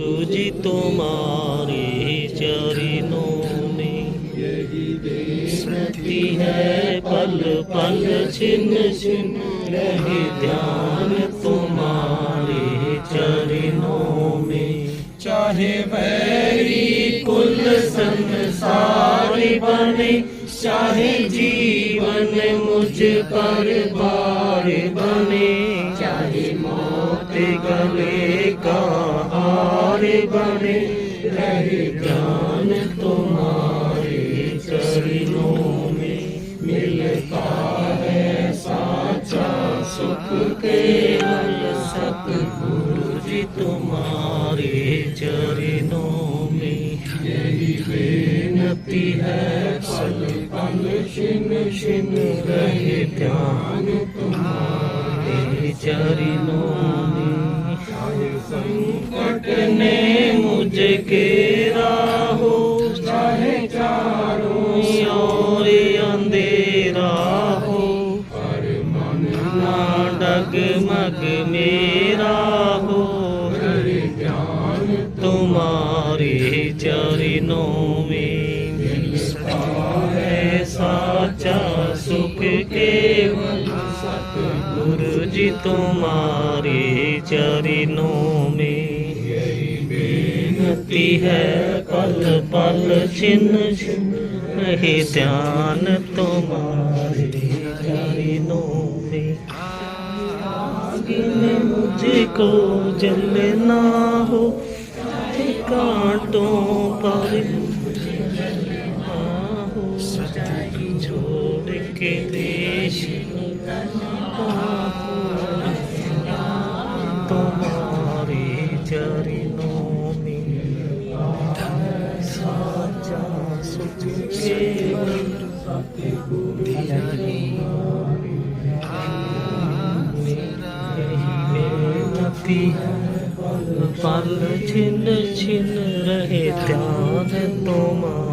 गुरु जी तुम्हारे चरणों में यही स्मृति है पल पल छिन्न छिन्न रहे ध्यान तुम्हारे चरणों में चाहे वैरी कुल संसार बने चाहे जीवन मुझ पर बार बने चाहे मौत गले का हार बने रहे ज्ञान तुम्हारे चरणों में मिलता है साचा सुख केवल सतगुरु जी तुम्हारे चरणों में यही बेनती है पल पल छिन छिन रहे ध्यान तुम्हारे चरणों ਕੇ ਰਾਹੋ ਚਾਹੇ ਚਾਰੋਂ ਸਿਉਰੇ ਅੰਧੇਰਾ ਹੋ। ਪਰ ਮਨ ਨਾ ਡਗ ਮਗ ਮੇਰਾ ਹੋ। ਹਰੇ ਧਿਆਨ ਤੁਮਾਰੇ ਚਰਨੋਂ ਵਿੱਚ ਹੈ ਸਾਚਾ ਸੁਖ ਕੇਵਲ। ਸਤਿਗੁਰ ਜੀ ਤੁਮਾਰੇ ਚਰਨੋਂ में बेनती है, पल पल छिन्न छिन्न ध्यान तुम्हारे चरणों में। मुझको जलना हो, कांटों पर छोड़ के देश पल छिन छिन रहे ध्यान तुम्हारे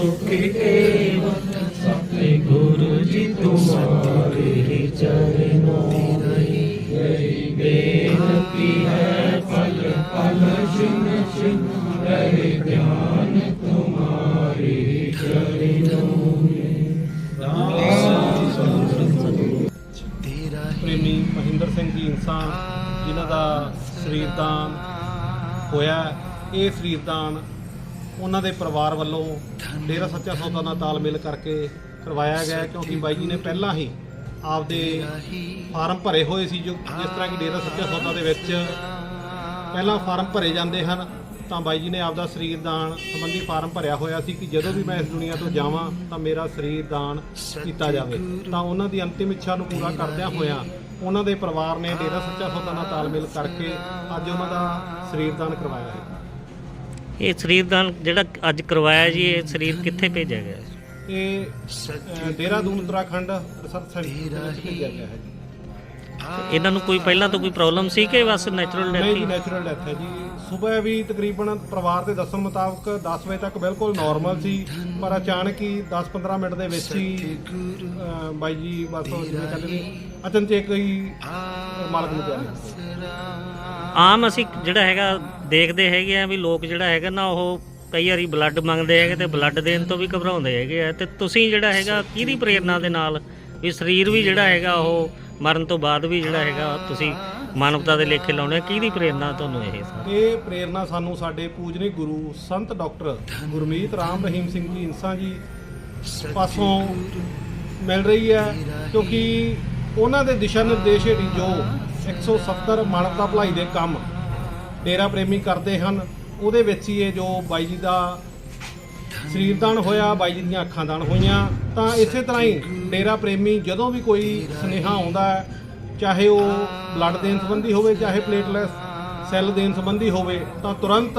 ਸੁਖ ਕੇ ਸਤਿ ਗੁਰੂ ਜੀ ਤੁਮਾਰੇ ਚਰਨੋਂ ਰਹੀ ਰਹੀ ਬੇਨਤੀ ਹੈ ਪਲ ਪਲ ਚਿਨ ਚਿਨ ਰਹੇ ਧਿਆਨ ਤੁਮਾਰੇ ਚਰਨੋਂ ਪ੍ਰੇਮੀ ਮਹਿੰਦਰ ਸਿੰਘ ਜੀ ਇਨਸਾਨ, ਜਿਨ੍ਹਾਂ ਦਾ ਸਰੀਰ ਦਾਨ ਹੋਇਆ ਇਹ ਸਰੀਰ ਦਾਨ ਉਹਨਾਂ ਦੇ ਪਰਿਵਾਰ ਵੱਲੋਂ ਡੇਰਾ ਸੱਚਾ ਸੌਦਾ ਨਾਲ ਤਾਲਮੇਲ ਕਰਕੇ ਕਰਵਾਇਆ ਗਿਆ ਹੈ, ਕਿਉਂਕਿ ਬਾਈ ਜੀ ਨੇ ਪਹਿਲਾਂ ਹੀ ਆਪਦੇ ਫਾਰਮ ਭਰੇ ਹੋਏ ਸੀ ਜੋ ਜਿਸ ਤਰ੍ਹਾਂ ਕਿ ਡੇਰਾ ਸੱਚਾ ਸੌਦਾ ਦੇ ਵਿੱਚ ਪਹਿਲਾਂ ਫਾਰਮ ਭਰੇ ਜਾਂਦੇ ਹਨ, ਤਾਂ ਬਾਈ ਜੀ ਨੇ ਆਪਦਾ ਸਰੀਰ ਦਾਨ ਸੰਬੰਧੀ ਫਾਰਮ ਭਰਿਆ ਹੋਇਆ ਸੀ ਕਿ ਜਦੋਂ ਵੀ ਮੈਂ ਇਸ ਦੁਨੀਆ ਤੋਂ ਜਾਵਾਂ, ਤਾਂ ਮੇਰਾ ਸਰੀਰ ਦਾਨ ਕੀਤਾ ਜਾਵੇ। ਤਾਂ ਉਹਨਾਂ ਦੀ ਅੰਤਿਮ ਇੱਛਾ ਨੂੰ ਪੂਰਾ ਕਰਦਿਆਂ ਹੋਇਆਂ ਉਹਨਾਂ ਦੇ ਪਰਿਵਾਰ ਨੇ ਡੇਰਾ ਸੱਚਾ ਸੌਦਾ ਨਾਲ ਤਾਲਮੇਲ ਕਰਕੇ ਅੱਜ ਉਹਨਾਂ ਦਾ ਸਰੀਰ ਦਾਨ ਕਰਵਾਇਆ ਹੈ। ਇਹ ਸਰੀਰ ਦਾਨ ਜਿਹੜਾ ਅੱਜ ਕਰਵਾਇਆ ਜੀ ਇਹ ਸਰੀਰ ਕਿੱਥੇ ਭੇਜਿਆ ਗਿਆ? ਇਹ ਅ, ਦੇਹਰਾਦੂਨ ਉੱਤਰਾਖੰਡ ਰਿਸਰਚ ਸੈਂਟਰ ਦੇ ਵਿੱਚ ਭੇਜਿਆ ਗਿਆ ਹੈ ਜੀ। ਇਹਨਾਂ ਨੂੰ ਕੋਈ ਪਹਿਲਾਂ ਤੋਂ ਕੋਈ ਪ੍ਰੋਬਲਮ ਸੀ ਕਿ ਬਸ ਨੈਚੁਰਲ ਡੈਥ ਨਹੀਂ ਜੀ ਹੀ? ਨੈਚੁਰਲ ਡੈਥ ਹੈ ਜੀ। ਸਵੇਰ ਵੀ ਤਕਰੀਬਨ ਪਰਿਵਾਰ ਦੇ ਦੱਸਣ ਮੁਤਾਬਕ 10 ਵਜੇ ਤੱਕ ਬਿਲਕੁਲ ਨਾਰਮਲ ਸੀ ਪਰ ਅਚਾਨਕ ਹੀ 10-15 ਮਿੰਟ ਦੇ ਵਿੱਚ ਹੀ ਬਾਈ ਜੀ ਬਸ ਉਹ ਜਿਵੇਂ ਕਹਿੰਦੇ ਨੇ ਅਚਨਚੇਕ ਹੀ ਮਾਲਕ ਨੂੰ ਪਿਆ ਆਮ ਅਸੀਂ ਜਿਹੜਾ ਹੈਗਾ ਦੇਖਦੇ ਹੈਗੇ ਆ ਵੀ ਲੋਕ ਜਿਹੜਾ ਹੈਗਾ ਨਾ ਉਹ ਕਈ ਵਾਰੀ ਬਲੱਡ ਮੰਗਦੇ ਹੈਗੇ ਤੇ ਬਲੱਡ ਦੇਣ ਤੋਂ ਵੀ ਘਬਰਾਉਂਦੇ ਹੈਗੇ ਆ। ਤੇ ਤੁਸੀਂ ਜਿਹੜਾ ਹੈਗਾ ਕਿਹਦੀ ਪ੍ਰੇਰਣਾ ਦੇ ਨਾਲ ਵੀ ਸਰੀਰ ਵੀ ਜਿਹੜਾ ਹੈਗਾ ਉਹ ਮਰਨ ਤੋਂ ਬਾਅਦ ਵੀ ਜਿਹੜਾ ਹੈਗਾ ਤੁਸੀਂ ਮਾਨਵਤਾ ਦੇ ਲੇਖੇ ਲਾਉਣੇ ਆ? ਕਿਹਦੀ ਪ੍ਰੇਰਣਾ ਤੁਹਾਨੂੰ ਇਹ ਸਰ? ਇਹ ਪ੍ਰੇਰਣਾ ਸਾਨੂੰ ਸਾਡੇ ਪੂਜਨੀ ਗੁਰੂ ਸੰਤ ਡਾਕਟਰ ਗੁਰਮੀਤ ਰਾਮ ਰਹੀਮ ਸਿੰਘ ਜੀ ਇਨਸਾਂ ਜੀ ਪਾਸੋਂ ਮਿਲ ਰਹੀ ਹੈ, ਕਿਉਂਕਿ ਉਹਨਾਂ ਦੇ ਦਿਸ਼ਾ ਨਿਰਦੇਸ਼ ਹੇਠ ਜੋ 170 ਮਾਨਵਤਾ ਭਲਾਈ ਦੇ ਕੰਮ ਡੇਰਾ ਪ੍ਰੇਮੀ ਕਰਦੇ ਹਨ। ਉਹਦੇ ਵਿੱਚ ਹੀ ਇਹ ਜੋ ਬਾਈ ਜੀ ਦਾ ਸਰੀਰ ਦਾਨ ਹੋਇਆ, ਬਾਈ ਜੀ ਦੀਆਂ ਅੱਖਾਂ ਦਾਨ ਹੋਈਆਂ, ਤਾਂ ਇਸੇ ਤਰ੍ਹਾਂ ਹੀ ਡੇਰਾ ਪ੍ਰੇਮੀ ਜਦੋਂ ਵੀ ਕੋਈ ਸੁਨੇਹਾ ਆਉਂਦਾ ਹੈ, ਚਾਹੇ ਉਹ ਬਲੱਡ ਦੇਣ ਸੰਬੰਧੀ ਹੋਵੇ, ਚਾਹੇ ਪਲੇਟਲੈਸ ਸੈੱਲ ਦੇਣ ਸੰਬੰਧੀ ਹੋਵੇ, ਤਾਂ ਤੁਰੰਤ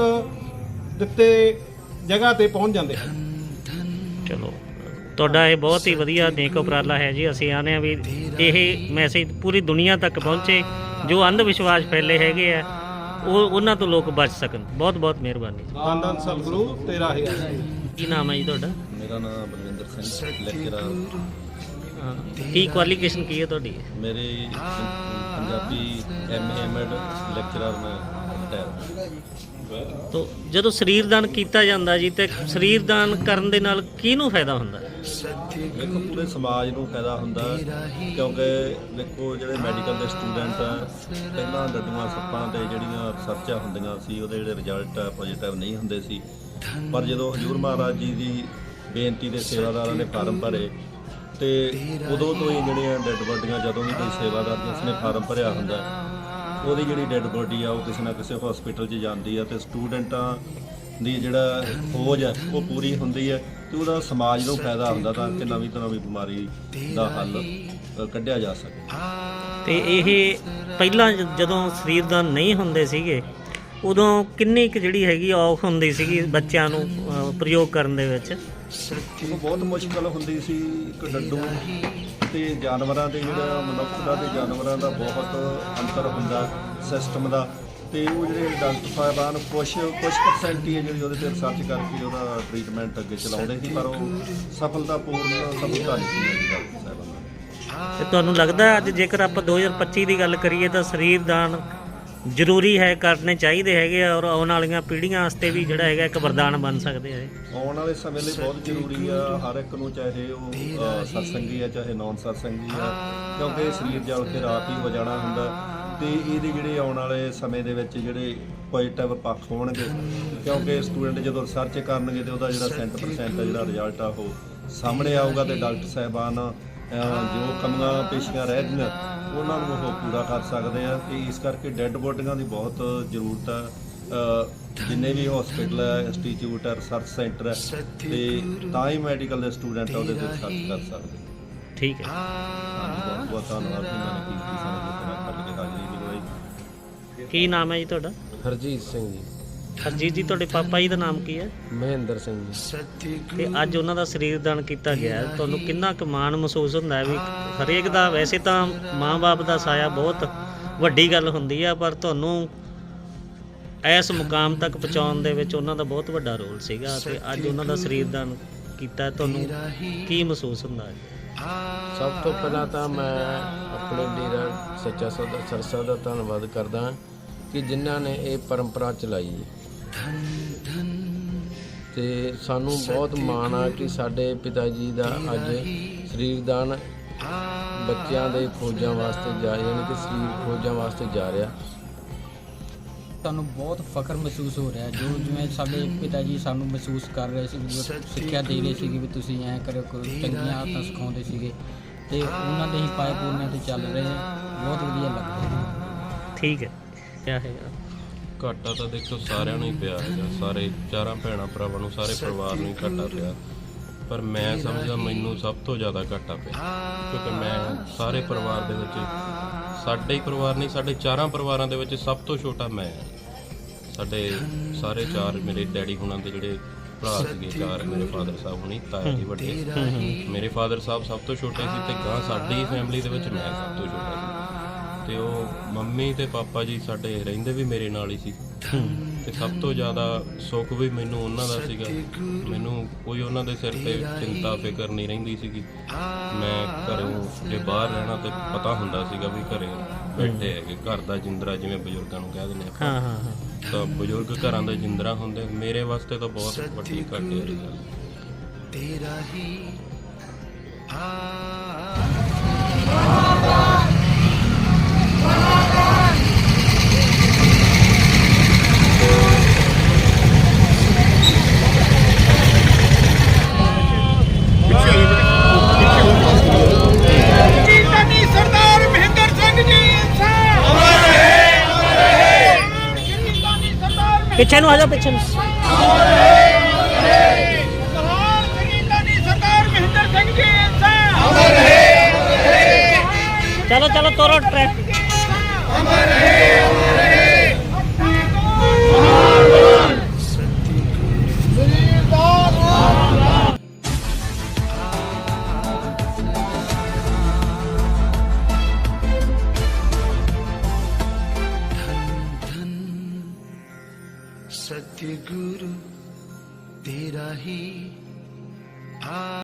ਦਿੱਤੇ ਜਗ੍ਹਾ ਤੇ ਪਹੁੰਚ ਜਾਂਦੇ ਹਨ। ਤੁਹਾਡਾ ਇਹ ਬਹੁਤ ਹੀ ਵਧੀਆ ਨੇਕ ਉਪਰਾਲਾ ਹੈ ਜੀ। ਅਸੀਂ ਆਨੇ ਆ ਵੀ ਇਹ ਮੈਸੇਜ ਪੂਰੀ ਦੁਨੀਆ ਤੱਕ ਪਹੁੰਚੇ ਜੋ ਅੰਧ ਵਿਸ਼ਵਾਸ ਫੈਲੇ ਹੈਗੇ ਆ ਉਹ ਉਹਨਾਂ ਤੋਂ ਲੋਕ ਬਚ ਸਕਣ। ਬਹੁਤ ਬਹੁਤ ਮਿਹਰਬਾਨੀ। ਜੀ। ਧੰਨ ਸਤਿਗੁਰੂ ਤੇਰਾ ਹੀ ਕੀ ਨਾਮ ਹੈ ਜੀ ਤੁਹਾਡਾ? ਮੇਰਾ ਨਾਮ ਬਲਵਿੰਦਰ ਸਿੰਘ ਲੈਕਚਰਰ ਹਾਂ, ਕੀ ਕੁਆਲੀਫਿਕੇਸ਼ਨ ਕੀ ਹੈ ਤੁਹਾਡੀ? ਮੇਰੇ ਪੰਜਾਬੀ ਐਮਏ ਐਮਐਡ ਲੈਕਚਰਰ ਮੈਂ। ਤੋ ਜਦੋਂ ਸਰੀਰ ਦਾਨ ਕੀਤਾ ਜਾਂਦਾ ਜੀ ਤੇ ਸਰੀਰ ਦਾਨ ਕਰਨ ਦੇ ਨਾਲ ਕਿਹਨੂੰ ਫਾਇਦਾ ਹੁੰਦਾ? ਦੇਖੋ, ਪੂਰੇ ਸਮਾਜ ਨੂੰ ਫਾਇਦਾ ਹੁੰਦਾ, ਕਿਉਂਕਿ ਦੇਖੋ, ਜਿਹੜੇ ਮੈਡੀਕਲ ਦੇ ਸਟੂਡੈਂਟ ਆ, ਪਹਿਲਾਂ ਡੱਡੂਆਂ ਸੱਪਾਂ ਤੇ ਜਿਹੜੀਆਂ ਰਿਸਰਚਾਂ ਹੁੰਦੀਆਂ ਸੀ, ਉਹਦੇ ਜਿਹੜੇ ਰਿਜ਼ਲਟ ਪੋਜ਼ਿਟਿਵ ਨਹੀਂ ਹੁੰਦੇ ਸੀ। ਪਰ ਜਦੋਂ ਹਜੂਰ ਮਹਾਰਾਜ ਜੀ ਦੀ ਬੇਨਤੀ ਦੇ ਸੇਵਾਦਾਰਾਂ ਨੇ ਫਾਰਮ ਭਰੇ, ਤੇ ਉਦੋਂ ਤੋਂ ਹੀ ਜਿਹੜੀਆਂ ਡੈੱਡ ਬੋਡੀਆਂ ਜਦੋਂ ਵੀ ਕੋਈ ਸੇਵਾਦਾਰ ਜਿਸ ਨੇ ਫਾਰਮ ਭਰਿਆ ਹੁੰਦਾ ਉਹਦੀ ਜਿਹੜੀ ਡੈੱਡ ਬੋਡੀ ਆ, ਉਹ ਕਿਸੇ ਨਾ ਕਿਸੇ ਹਸਪੀਟਲ 'ਚ ਜਾਂਦੀ ਆ ਤੇ ਸਟੂਡੈਂਟਾਂ ਦੀ ਜਿਹੜਾ ਖੋਜ ਹੈ ਉਹ ਪੂਰੀ ਹੁੰਦੀ ਹੈ ਤੇ ਉਹਦਾ ਸਮਾਜ ਨੂੰ ਫਾਇਦਾ ਹੁੰਦਾ ਤਾਂ ਕਿ ਨਵੀਂ ਤੋਂ ਨਵੀਂ ਬਿਮਾਰੀ ਦਾ ਹੱਲ ਕੱਢਿਆ ਜਾ ਸਕੇ। ਤੇ ਇਹ ਪਹਿਲਾਂ ਜਦੋਂ ਸਰੀਰ ਦਾਨ ਨਹੀਂ ਹੁੰਦੇ ਸੀਗੇ, ਉਦੋਂ ਕਿੰਨੀ ਕੁ ਜਿਹੜੀ ਹੈਗੀ ਔਖ ਹੁੰਦੀ ਸੀਗੀ ਬੱਚਿਆਂ ਨੂੰ ਪ੍ਰਯੋਗ ਕਰਨ ਦੇ ਵਿੱਚ? ਉਹ ਬਹੁਤ ਮੁਸ਼ਕਲ ਹੁੰਦੀ ਸੀ ਇੱਕ ਡੱਡੂ ਤੇ ਜਾਨਵਰਾਂ ਦੇ ਜਿਹੜਾ ਮਨੁੱਖ ਦਾ ਤੇ ਜਾਨਵਰਾਂ ਦਾ ਬਹੁਤ ਅੰਤਰ ਹੁੰਦਾ ਸਿਸਟਮ ਦਾ ਤੇ ਉਹ ਜਿਹੜੇ ਡਾਕਟਰ ਸਾਹਿਬਾਨ ਕੁਛ ਕੁਛ ਪਰਸੈਂਟ ਹੀ ਹੈ ਜਿਹੜੀ ਉਹਦੇ ਤੇ ਰਿਸਰਚ ਕਰਕੇ ਉਹਦਾ ਟ੍ਰੀਟਮੈਂਟ ਅੱਗੇ ਚਲਾਉਂਦੇ ਸੀ ਪਰ ਉਹ ਸਫਲਤਾਪੂਰਨ ਸਫਲਤਾ ਨਹੀਂ ਸੀ ਡਾਕਟਰ ਸਾਹਿਬਾਨ ਤੇ ਤੁਹਾਨੂੰ ਲੱਗਦਾ ਅੱਜ ਜੇਕਰ ਆਪਾਂ 2025 ਦੀ ਗੱਲ ਕਰੀਏ ਤਾਂ ਸਰੀਰ ਦਾਨ ਜ਼ਰੂਰੀ ਹੈ ਕਰਨੇ ਚਾਹੀਦੇ ਹੈਗੇ ਆ ਔਰ ਆਉਣ ਵਾਲੀਆਂ ਪੀੜ੍ਹੀਆਂ ਵਾਸਤੇ ਵੀ ਜਿਹੜਾ ਹੈਗਾ ਇੱਕ ਵਰਦਾਨ ਬਣ ਸਕਦੇ ਆ ਇਹ। ਆਉਣ ਵਾਲੇ ਸਮੇਂ ਲਈ ਬਹੁਤ ਜ਼ਰੂਰੀ ਆ ਹਰ ਇੱਕ ਨੂੰ ਚਾਹੇ ਉਹ ਅ, ਸਤਸੰਗੀ ਆ ਚਾਹੇ ਨਾਨ ਸਤਸੰਗੀ ਆ ਕਿਉਂਕਿ ਸਰੀਰ ਜਲ ਕੇ ਰਾਤ ਹੀ ਹੋ ਜਾਣਾ ਹੁੰਦਾ। ਤੇ ਇਹਦੇ ਜਿਹੜੇ ਆਉਣ ਵਾਲੇ ਸਮੇਂ ਦੇ ਵਿੱਚ ਜਿਹੜੇ ਪੋਜ਼ਿਟਿਵ ਪੱਖ ਹੋਣਗੇ ਕਿਉਂਕਿ ਸਟੂਡੈਂਟ ਜਦੋਂ ਰਿਸਰਚ ਕਰਨਗੇ ਤੇ ਉਹਦਾ ਜਿਹੜਾ 100% ਆ ਜਿਹੜਾ ਰਿਜ਼ਲਟ ਆ ਉਹ ਸਾਹਮਣੇ ਆਊਗਾ ਤੇ ਡਾਕਟਰ ਸਾਹਿਬਾਨ ਜੋ ਕਮੀਆਂ ਪੇਸ਼ੀਆਂ ਰਹਿ ਗਈਆਂ ਉਹਨਾਂ ਨੂੰ ਉਹ ਪੂਰਾ ਕਰ ਸਕਦੇ ਆ ਤੇ ਇਸ ਕਰਕੇ ਡੈੱਡ ਬੋਡੀਆਂ ਦੀ ਬਹੁਤ ਜ਼ਰੂਰਤ ਆ। ਅ, ਜਿੰਨੇ ਵੀ ਹਸਪੀਟਲ ਹੈ ਇੰਸਟੀਚਿਊਟ ਹੈ ਰਿਸਰਚ ਸੈਂਟਰ ਹੈ ਤੇ ਤਾਂ ਹੀ ਮੈਡੀਕਲ ਦੇ ਸਟੂਡੈਂਟ ਉਹਦੇ ਤੇ ਰਿਸਰਚ ਕਰ ਸਕਦੇ ਠੀਕ ਹੈ। ਬਹੁਤ ਬਹੁਤ ਧੰਨਵਾਦ ਜੀ ਮੈਨੂੰ ਕੀਤੀ ਸਾਨੂੰ ਜਿਤਨਾ ਕਰ ਕੇ ਹਾਜ਼ਰੀ ਦਿਵਾਈ। ਕੀ ਨਾਮ ਹੈ ਜੀ ਤੁਹਾਡਾ? ਹਰਜੀਤ ਸਿੰਘ ਜੀ। ਹਰਜੀਤ ਜੀ ਤੁਹਾਡੇ ਪਾਪਾ ਜੀ ਦਾ ਨਾਮ ਕੀ ਹੈ ਮਹਿੰਦਰ ਸਿੰਘ ਜੀ ਤੇ ਅੱਜ ਉਹਨਾਂ ਦਾ ਸਰੀਰ ਦਾਨ ਕੀਤਾ ਗਿਆ ਹੈ। ਤੁਹਾਨੂੰ ਕਿੰਨਾ ਕੁ ਮਾਣ ਮਹਿਸੂਸ ਹੁੰਦਾ ਹੈ ਵੀ ਹਰੇਕ ਦਾ ਵੈਸੇ ਤਾਂ ਮਾਂ-ਬਾਪ ਦਾ ਸਾਇਆ ਬਹੁਤ ਵੱਡੀ ਗੱਲ ਹੁੰਦੀ ਆ ਪਰ ਤੁਹਾਨੂੰ ਇਸ ਮੁਕਾਮ ਤੱਕ ਪਹੁੰਚਾਉਣ ਦੇ ਵਿੱਚ ਉਹਨਾਂ ਦਾ ਬਹੁਤ ਵੱਡਾ ਰੋਲ ਸੀਗਾ ਤੇ ਅੱਜ ਉਹਨਾਂ ਦਾ ਸਰੀਰ ਦਾਨ ਕੀਤਾ ਹੈ। ਤੁਹਾਨੂੰ ਕੀ ਮਹਿਸੂਸ ਹੁੰਦਾ ਹੈ ਸਭ ਤੋਂ ਪਹਿਲਾਂ ਤਾਂ ਮੈਂ ਆਪਣੇ ਡੇਰਾ ਸੱਚਾ ਸੌਦਾ ਸਰਸਾ ਦਾ ਧੰਨਵਾਦ ਕਰਦਾ ਕਿ ਜਿਨ੍ਹਾਂ ਨੇ ਇਹ ਪਰੰਪਰਾ ਚਲਾਈ ਤੇ ਸਾਨੂੰ ਬਹੁਤ ਮਾਣ ਆ ਕਿ ਸਾਡੇ ਪਿਤਾ ਜੀ ਦਾ ਅੱਜ ਸਰੀਰਦਾਨ ਬੱਚਿਆਂ ਦੇ ਖੋਜਾਂ ਵਾਸਤੇ ਜਾ ਯਾਨੀ ਕਿ ਸਰੀਰ ਖੋਜਾਂ ਵਾਸਤੇ ਜਾ ਰਿਹਾ। ਸਾਨੂੰ ਬਹੁਤ ਫਖਰ ਮਹਿਸੂਸ ਹੋ ਰਿਹਾ। ਜੋ ਜਿਵੇਂ ਸਾਡੇ ਪਿਤਾ ਜੀ ਸਾਨੂੰ ਮਹਿਸੂਸ ਕਰ ਰਹੇ ਸੀ ਜੋ ਸਿੱਖਿਆ ਦੇ ਰਹੇ ਸੀਗੇ ਵੀ ਤੁਸੀਂ ਐਂ ਕਰਿਓ ਕਰੋ ਚੰਗੀਆਂ ਆਦਤਾਂ ਸਿਖਾਉਂਦੇ ਸੀਗੇ। ਤੇ ਉਹਨਾਂ ਦੇ ਹੀ ਪਾਏ ਪੂਰਨਿਆਂ ਤੇ ਚੱਲ ਰਹੇ ਹਾਂ। ਬਹੁਤ ਵਧੀਆ ਲੱਗ ਰਿਹਾ ਠੀਕ ਹੈ। ਕਿਆ ਹੈਗਾ। ਘਾਟਾ ਤਾਂ ਦੇਖੋ ਸਾਰਿਆਂ ਨੂੰ ਹੀ ਪਿਆ ਹੈਗਾ। ਸਾਰੇ ਚਾਰਾਂ ਭੈਣਾਂ ਭਰਾਵਾਂ ਨੂੰ ਸਾਰੇ ਪਰਿਵਾਰ ਨੂੰ ਹੀ ਘਾਟਾ ਪਿਆ। ਪਰ ਮੈਂ ਸਮਝਦਾ ਮੈਨੂੰ ਸਭ ਤੋਂ ਜ਼ਿਆਦਾ ਘਾਟਾ ਪਿਆ। ਕਿਉਂਕਿ ਮੈਂ ਸਾਰੇ ਪਰਿਵਾਰ ਦੇ ਵਿੱਚ ਸਾਡੇ ਹੀ ਪਰਿਵਾਰ ਨਹੀਂ ਸਾਡੇ ਚਾਰਾਂ ਪਰਿਵਾਰਾਂ ਦੇ ਵਿੱਚ ਸਭ ਤੋਂ ਛੋਟਾ ਮੈਂ ਹਾਂ। ਸਾਡੇ ਸਾਰੇ ਚਾਰ ਮੇਰੇ ਡੈਡੀ ਹੁਣਾਂ ਦੇ ਜਿਹੜੇ ਭਰਾ ਸੀਗੇ ਚਾਰ ਮੇਰੇ ਫਾਦਰ ਸਾਹਿਬ ਹੁਣੀ ਤਾਇਆ ਜੀ ਵੱਡੇ। ਮੇਰੇ ਫਾਦਰ ਸਾਹਿਬ ਸਭ ਤੋਂ ਛੋਟੇ ਸੀ ਤੇ ਗਾਂ ਸਾਡੀ ਫੈਮਿਲੀ ਦੇ ਵਿੱਚ ਮੈਂ ਸਭ ਤੋਂ ਛੋਟਾ ਸੀ। ਤੇ ਉਹ ਮੰਮੀ ਤੇ ਪਾਪਾ ਜੀ ਸਾਡੇ ਰਹਿੰਦੇ ਵੀ ਮੇਰੇ ਨਾਲ ਹੀ ਸੀ। ਤੇ ਸਭ ਤੋਂ ਜ਼ਿਆਦਾ ਸੁੱਖ ਵੀ ਮੈਨੂੰ ਉਹਨਾਂ ਦਾ ਸੀਗਾ। ਮੈਨੂੰ ਕੋਈ ਉਹਨਾਂ ਦੇ ਸਿਰ ਤੇ ਚਿੰਤਾ ਫਿਕਰ ਨਹੀਂ ਰਹਿੰਦੀ ਸੀਗੀ। ਮੈਂ ਘਰੋਂ ਜੇ ਬਾਹਰ ਰਹਿਣਾ ਤੇ ਪਤਾ ਹੁੰਦਾ ਸੀਗਾ ਵੀ ਘਰੇ ਬੈਠੇ ਹੈਗੇ। ਘਰ ਦਾ ਜਿੰਦਰਾ ਜਿਵੇਂ ਬਜ਼ੁਰਗਾਂ ਨੂੰ ਕਹਿ ਦਿੰਦੇ ਆਪਾਂ। ਹਾਂ ਹਾਂ ਹਾਂ। ਤਾਂ ਬਜ਼ੁਰਗ ਘਰਾਂ ਦਾ ਜਿੰਦਰਾ ਹੁੰਦੇ। ਮੇਰੇ ਵਾਸਤੇ ਤਾਂ ਬਹੁਤ ਵੱਡੀ ਘਾਟੇ ਵਾਲੀ ਗੱਲ ਹੈ। ਕੀਰਤਨੀ ਸਰਦਾਰ ਮਹਿੰਦਰ ਸਿੰਘ ਜੀ ਇਨਸਾਨ ਅਮਰ ਹੈ ਅਮਰ ਹੈ ਕੀਰਤਨੀ ਸਰਦਾਰ ਪਿੱਛੇ ਨੂੰ ਆ ਜਾਓ ਪਿੱਛੇ ਨੂੰ। ਜੀ ਚਲੋ ਚਲੋ ਤੋਰੋ ਹੈ ਅਮਰ ਹੈ